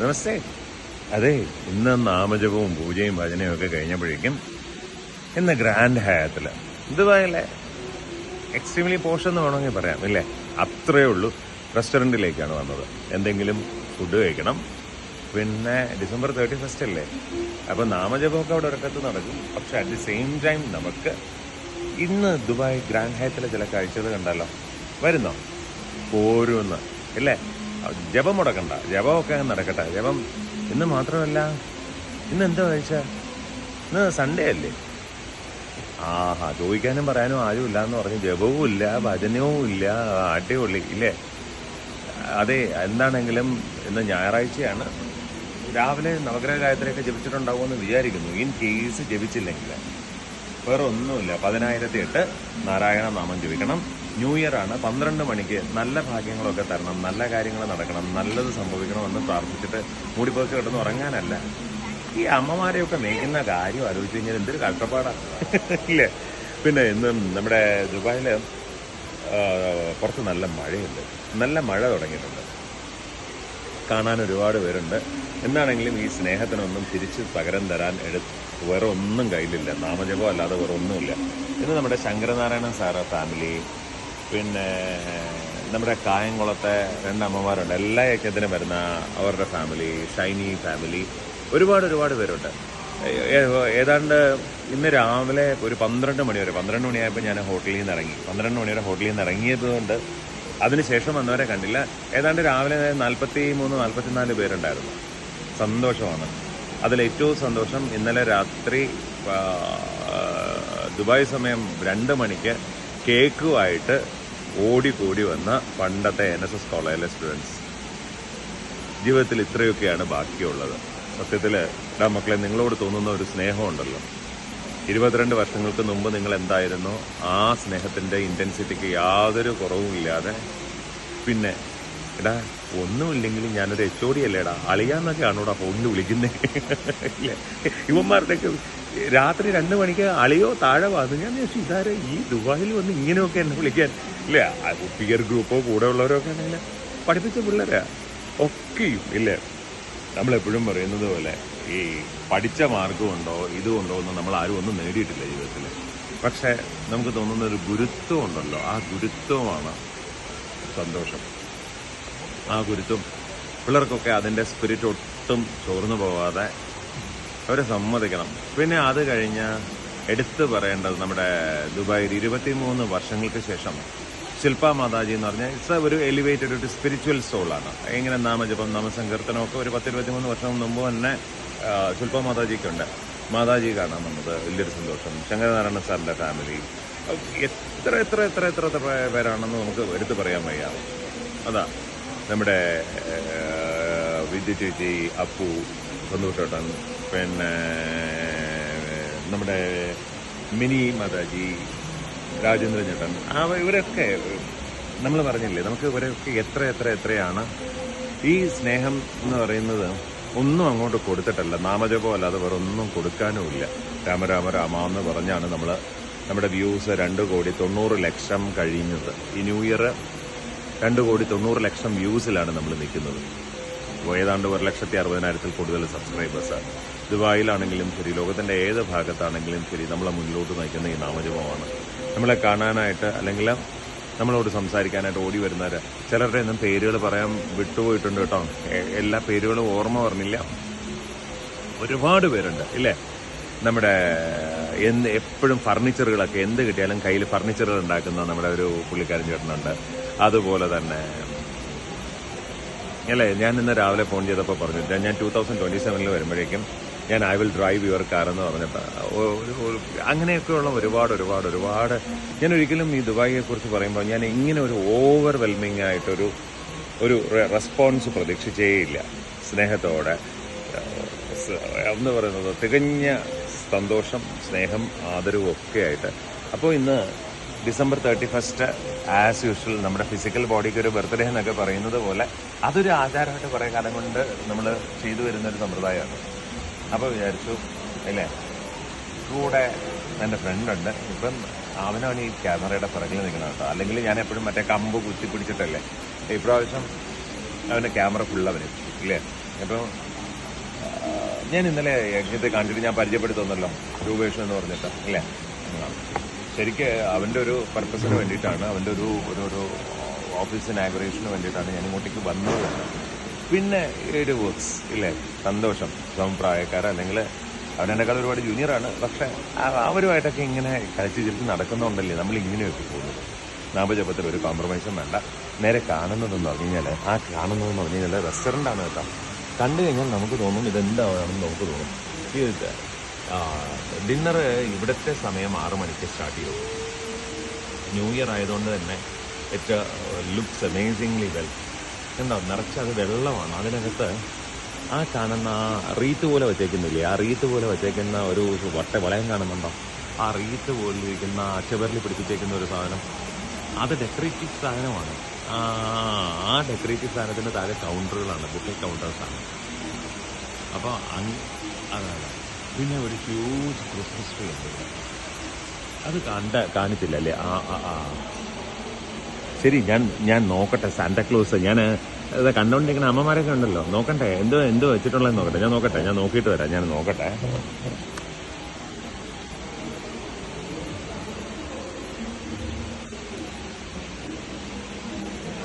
നമസ്തേ. അതെ ഇന്ന് നാമജപവും പൂജയും ഭജനയും ഒക്കെ കഴിഞ്ഞപ്പോഴേക്കും ഇന്ന് ഗ്രാൻഡ് ഹയാത്തിൽ ദുബായിലെ എക്സ്ട്രീംലി പോഷൻ എന്ന് വേണമെങ്കിൽ പറയാം ഇല്ലേ? അത്രയേ ഉള്ളൂ. റെസ്റ്റോറന്റിലേക്കാണ് വന്നത്. എന്തെങ്കിലും ഫുഡ് കഴിക്കണം. പിന്നെ ഡിസംബർ തേർട്ടി ഫസ്റ്റ് അല്ലേ? അപ്പോൾ നാമജപമൊക്കെ അവിടെ ഒരിടത്ത് നടക്കും. പക്ഷെ അറ്റ് ദി സെയിം ടൈം നമുക്ക് ഇന്ന് ദുബായ് ഗ്രാൻഡ് ഹയത്തിലെ ചില കാഴ്ചകൾ കണ്ടല്ലോ വരുന്നോ? പോരുമെന്ന്. ഇല്ലേ? ജപം മുടക്കണ്ട. ജപമൊക്കെ അങ്ങ് നടക്കട്ടെ. ജപം ഇന്ന് മാത്രമല്ല ഇന്ന് എന്താ കഴിച്ച ഇന്ന് സൺഡേ അല്ലേ? ആഹാ ചോദിക്കാനും പറയാനും ആരും ഇല്ല എന്ന് പറഞ്ഞ് ജപവും ഇല്ല ഭജനവും ഇല്ല അടിപൊളി ഇല്ലേ? അതെ എന്താണെങ്കിലും ഇന്ന് ഞായറാഴ്ചയാണ്. രാവിലെ നവഗ്രഹ ഗായത്രിയൊക്കെ ജപിച്ചിട്ടുണ്ടാവുമെന്ന് വിചാരിക്കുന്നു. ഇൻ കേസ് ജപിച്ചില്ലെങ്കിൽ വേറെ ഒന്നുമില്ല പതിനായിരത്തി എട്ട് നാരായണ നാമം ജപിക്കണം. ന്യൂ ഇയർ ആണ് പന്ത്രണ്ട് മണിക്ക് നല്ല ഭാഗ്യങ്ങളൊക്കെ തരണം നല്ല കാര്യങ്ങൾ നടക്കണം നല്ലത് സംഭവിക്കണമെന്ന് പ്രാർത്ഥിച്ചിട്ട് മൂടിപ്പോക്കി കിടന്ന് ഉറങ്ങാനല്ല. ഈ അമ്മമാരെയൊക്കെ മേയ്ക്കുന്ന കാര്യം ആലോചിച്ച് കഴിഞ്ഞാൽ എന്തൊരു കഷ്ടപ്പാടാണ് ഇല്ലേ? പിന്നെ ഇന്ന് നമ്മുടെ ദുബായിൽ കുറച്ച് നല്ല മഴയുണ്ട്. നല്ല മഴ തുടങ്ങിയിട്ടുണ്ട്. കാണാൻ ഒരുപാട് പേരുണ്ട്. എന്താണെങ്കിലും ഈ സ്നേഹത്തിനൊന്നും തിരിച്ച് പകരം തരാൻ എടു വേറെ ഒന്നും കയ്യിലില്ല. നാമജപം അല്ലാതെ വേറെ ഒന്നുമില്ല ഇന്ന് നമ്മുടെ ശങ്കരനാരായണൻ സാറ് ഫാമിലി പിന്നെ നമ്മുടെ കായംകുളത്തെ രണ്ടമ്മമാരുണ്ട് എല്ലാ യജ്ഞത്തിനും വരുന്ന അവരുടെ ഫാമിലി ഷൈനി ഫാമിലി ഒരുപാട് ഒരുപാട് പേരുണ്ട്. ഏതാണ്ട് ഇന്ന് രാവിലെ ഒരു പന്ത്രണ്ട് മണി വരെ പന്ത്രണ്ട് മണിയായപ്പോൾ ഞാൻ ഹോട്ടലിൽ നിന്ന് ഇറങ്ങി. പന്ത്രണ്ട് മണി വരെ ഹോട്ടലിൽ നിന്ന് ഇറങ്ങിയതുകൊണ്ട് അതിനുശേഷം വന്നവരെ കണ്ടില്ല. ഏതാണ്ട് രാവിലെ നാൽപ്പത്തി മൂന്ന് നാൽപ്പത്തിനാല് പേരുണ്ടായിരുന്നു. സന്തോഷമാണ്. അതിലേറ്റവും സന്തോഷം ഇന്നലെ രാത്രി ദുബായ് സമയം രണ്ട് മണിക്ക് കേക്കുമായിട്ട് ഓടിക്കൂടി വന്ന പണ്ടത്തെ എൻ എസ് എസ് കോളേജിലെ സ്റ്റുഡൻസ് ജീവിതത്തിൽ ഇത്രയൊക്കെയാണ് ബാക്കിയുള്ളത്. സത്യത്തിൽ ഡാ മക്കളെ നിങ്ങളോട് തോന്നുന്ന ഒരു സ്നേഹമുണ്ടല്ലോ ഇരുപത്തിരണ്ട് വർഷങ്ങൾക്ക് മുമ്പ് നിങ്ങൾ എന്തായിരുന്നോ? ആ സ്നേഹത്തിന്റെ ഇന്റൻസിറ്റിക്ക് യാതൊരു കുറവുമില്ലാതെ പിന്നെ എടാ ഒന്നുമില്ലെങ്കിലും ഞാനൊരു എച്ച് ഒ ഡി അല്ലേടാ? അളിയാന്നൊക്കെ ആണോടാ ഫോണിൽ വിളിക്കുന്നത് ഇല്ലേ? രാത്രി രണ്ട് മണിക്ക് അളിയോ താഴെ വന്നു ഞാൻ ചോദിച്ചു ഇതാരെ ഈ ദുബായിൽ വന്ന് ഇങ്ങനെയൊക്കെ എന്നെ വിളിക്കാൻ? ഇല്ലേ പിയർ ഗ്രൂപ്പോ കൂടെ ഉള്ളവരൊക്കെ ആണെങ്കിൽ പഠിപ്പിച്ച പിള്ളേരാ. ഒക്കെയും ഇല്ലേ? നമ്മളെപ്പോഴും പറയുന്നത് പോലെ ഈ പഠിച്ച മാർഗമുണ്ടോ ഇതുകൊണ്ടോ എന്ന് നമ്മൾ ആരും ഒന്നും നേടിയിട്ടില്ല ജീവിതത്തിൽ പക്ഷേ നമുക്ക് തോന്നുന്ന ഒരു ഗുരുത്വം ഉണ്ടല്ലോ. ആ ഗുരുത്വമാണ് സന്തോഷം. ആ ഗുരുത്തും പിള്ളേർക്കൊക്കെ അതിന്റെ സ്പിരിറ്റ് ഒട്ടും ചോർന്നു പോവാതെ അവരെ സമ്മതിക്കണം. പിന്നെ അത് കഴിഞ്ഞ് എടുത്തു പറയേണ്ടത് നമ്മുടെ ദുബായിൽ ഇരുപത്തിമൂന്ന് വർഷങ്ങൾക്ക് ശേഷം ശില്പ മാതാജി എന്ന് പറഞ്ഞാൽ ഇറ്റ്സ് ഒരു എലിവേറ്റഡ് ഒരു സ്പിരിച്വൽ സോളാണ് ഇങ്ങനെ നാമജപം നാമസങ്കീർത്തനമൊക്കെ ഒരു പത്തിരുപത്തിമൂന്ന് വർഷം മുമ്പ് തന്നെ ശില്പ മാതാജിക്കുണ്ട്. മാതാജി കാണാൻ വന്നത് വലിയൊരു സന്തോഷം. ശങ്കരനാരായണ സാറിന്റെ ഫാമിലി എത്ര എത്ര എത്ര എത്ര എത്ര പേരാണെന്ന് നമുക്ക് എടുത്തു പറയാൻ വയ്യ. അതാ. നമ്മുടെ വിദ്യ ചേച്ചി അപ്പു സന്തോഷേട്ടൻ പിന്നെ നമ്മുടെ മിനി മാതാജി രാജേന്ദ്രൻ ചേട്ടൻ ആ ഇവരൊക്കെ നമ്മൾ പറഞ്ഞില്ലേ നമുക്ക് ഇവരൊക്കെ എത്ര എത്ര എത്രയാണ്? ഈ സ്നേഹം എന്ന് പറയുന്നത് ഒന്നും അങ്ങോട്ട് കൊടുത്തിട്ടല്ല. നാമജപം അല്ലാതെ വേറെ ഒന്നും കൊടുക്കാനുമില്ല രാമരാമ രാമ എന്ന് പറഞ്ഞാണ് നമ്മൾ നമ്മുടെ വ്യൂസ് രണ്ട് കോടി തൊണ്ണൂറ് ലക്ഷം കഴിഞ്ഞത്. ഈ ന്യൂ ഇയർ രണ്ട് കോടി തൊണ്ണൂറ് ലക്ഷം വ്യൂസിലാണ് നമ്മൾ നിൽക്കുന്നത്. ഏതാണ്ട് ഒരു ലക്ഷത്തി അറുപതിനായിരത്തിൽ കൂടുതൽ സബ്സ്ക്രൈബേഴ്സാണ് ദുബായിലാണെങ്കിലും ശരി ലോകത്തിന്റെ ഏത് ഭാഗത്താണെങ്കിലും ശരി നമ്മളെ മുന്നിലോട്ട് നയിക്കുന്ന ഈ നാമജപമാണ്. നമ്മളെ കാണാനായിട്ട് അല്ലെങ്കിൽ നമ്മളോട് സംസാരിക്കാനായിട്ട് ഓടി വരുന്നവർ ചിലരുടെ ഒന്നും പേരുകൾ പറയാൻ വിട്ടുപോയിട്ടുണ്ട് കേട്ടോ. എല്ലാ പേരുകളും ഓർമ്മ പറഞ്ഞില്ല ഒരുപാട് പേരുണ്ട് ഇല്ലേ? നമ്മുടെ എന്ത് എപ്പോഴും ഫർണിച്ചറുകളൊക്കെ എന്ത് കിട്ടിയാലും കയ്യിൽ ഫർണിച്ചറുകൾ ഉണ്ടാക്കുന്ന നമ്മുടെ ഒരു പുള്ളിക്കാരൻ ചേട്ടനുണ്ട്. അതുപോലെ തന്നെ. അല്ലേ ഞാൻ ഇന്ന് രാവിലെ ഫോൺ ചെയ്തപ്പോൾ പറഞ്ഞു ഞാൻ ടൂ തൗസൻഡ് ട്വന്റി സെവനിൽ വരുമ്പോഴേക്കും ഞാൻ I will drive your car എന്ന് പറഞ്ഞിട്ട് അങ്ങനെയൊക്കെയുള്ള ഒരുപാട് ഒരുപാട് ഒരുപാട് ഞാൻ ഒരിക്കലും ഈ ദുബായിയെ കുറിച്ച് പറയുമ്പോൾ ഞാൻ ഇങ്ങനെ ഒരു ഓവർവെൽമിംഗ് ആയിട്ടൊരു ഒരു റെസ്പോൺസ് പ്രതീക്ഷിച്ചേയില്ല. സ്നേഹത്തോടെ. എന്ന് പറയുന്നത് തികഞ്ഞ സന്തോഷം സ്നേഹം ആദരവും ഒക്കെ ആയിട്ട്. അപ്പോൾ ഇന്ന് December thirty first as usual നമ്മുടെ ഫിസിക്കൽ ബോഡിക്ക് ഒരു ബർത്ത്ഡേ എന്നൊക്കെ പറയുന്നത് പോലെ അതൊരു ആചാരമായിട്ട് കുറേ കാലം കൊണ്ട് നമ്മൾ ചെയ്തു വരുന്ന ഒരു സമ്പ്രദായമാണ്. അപ്പോൾ വിചാരിച്ചു അല്ലേ? കൂടെ എന്റെ ഫ്രണ്ടുണ്ട് ഇപ്പം അവനാണ് ഈ ക്യാമറയുടെ പിറകിൽ നിൽക്കണം കേട്ടോ. അല്ലെങ്കിൽ ഞാൻ എപ്പോഴും മറ്റേ കമ്പ് കുത്തി പിടിച്ചിട്ടല്ലേ? ഇപ്രാവശ്യം അവന്റെ ക്യാമറ ഫുൾ അവന് ഇല്ലേ? അപ്പോൾ ഞാൻ ഇന്നലെ യജ്ഞത്തെ കണ്ടിട്ട് ഞാൻ പരിചയപ്പെടുത്തുന്നല്ലോ രൂപേഷ് എന്ന് പറഞ്ഞിട്ട് ഇല്ലേ. ശരിക്ക് അവന്റെ ഒരു പർപ്പസിന് വേണ്ടിയിട്ടാണ് അവന്റെ ഒരു ഒരു ഒരു ഓഫീസ് ഇനാഗ്രേഷന് വേണ്ടിയിട്ടാണ് ഞാൻ ഇങ്ങോട്ടേക്ക് വന്നത്. പിന്നെ ഇറ്റ് വർക്ക്സ് ഇല്ലേ? സന്തോഷം. സമപ്രായക്കാർ അല്ലെങ്കിൽ അവനെക്കാൾ ഒരുപാട് ജൂനിയറാണ് പക്ഷെ അവരുമായിട്ടൊക്കെ ഇങ്ങനെ കളിച്ച് ചിരിച്ച് നടക്കുന്നുണ്ടല്ലേ? നമ്മൾ ഇങ്ങനെയൊക്കെ പോകുന്നത്. നാമജപത്തിൽ ഒരു കോംപ്രമൈസും വേണ്ട. നേരെ കാണുന്നതെന്ന് പറഞ്ഞു കഴിഞ്ഞാൽ ആ കാണുന്നതെന്ന് പറഞ്ഞു കഴിഞ്ഞാൽ റെസ്റ്റോറന്റ് ആണ് കേട്ടോ. കണ്ടു കഴിഞ്ഞാൽ നമുക്ക് തോന്നും ഇതെന്താണെന്ന് നമുക്ക് തോന്നും. ഡിന്നർ ഇവിടുത്തെ സമയം ആറു മണിക്ക് സ്റ്റാർട്ട് ചെയ്തു ന്യൂ ഇയർ ആയതുകൊണ്ട് തന്നെ ഇറ്റ് ലുക്സ് അമേസിംഗ്ലി വെൽ എന്താ നിറച്ച് അത് വെള്ളമാണ്. അതിനകത്ത് ആ കാണുന്ന ആ റീത്ത് പോലെ വച്ചേക്കുന്നില്ലേ? ആ റീത്ത് പോലെ വച്ചേക്കുന്ന ഒരു വട്ട വളയം കാണുന്നുണ്ടോ? ആ റീത്ത് പോലെ ഇരിക്കുന്ന ചെവറിൽ പിടിപ്പിച്ചേക്കുന്ന ഒരു സാധനം. അത് ഡെക്കറേറ്റീവ് സാധനമാണ്. ആ ആ ഡെക്കറേറ്റീവ് സാധനത്തിന്റെ താഴെ കൗണ്ടറുകളാണ് ബുക്കിംഗ് കൗണ്ടേഴ്സാണ് അപ്പോൾ അതാണ്. പിന്നെ ഒരു ഹ്യൂജ് ക്രിസ്മസ് ട്രീ ഉണ്ട്. അത് കണ്ട കാണിച്ചില്ല അല്ലേ ആ ആ ആ. ശരി ഞാൻ ഞാൻ നോക്കട്ടെ സാന്താക്ലോസ് ഞാൻ ഇത് കണ്ടോണ്ടിരിക്കുന്ന അമ്മമാരൊക്കെ ഉണ്ടല്ലോ. നോക്കട്ടെ എന്തോ എന്തോ വെച്ചിട്ടുള്ളതെന്ന് നോക്കട്ടെ. ഞാൻ നോക്കട്ടെ ഞാൻ നോക്കിയിട്ട് വരാം. ഞാൻ നോക്കട്ടെ.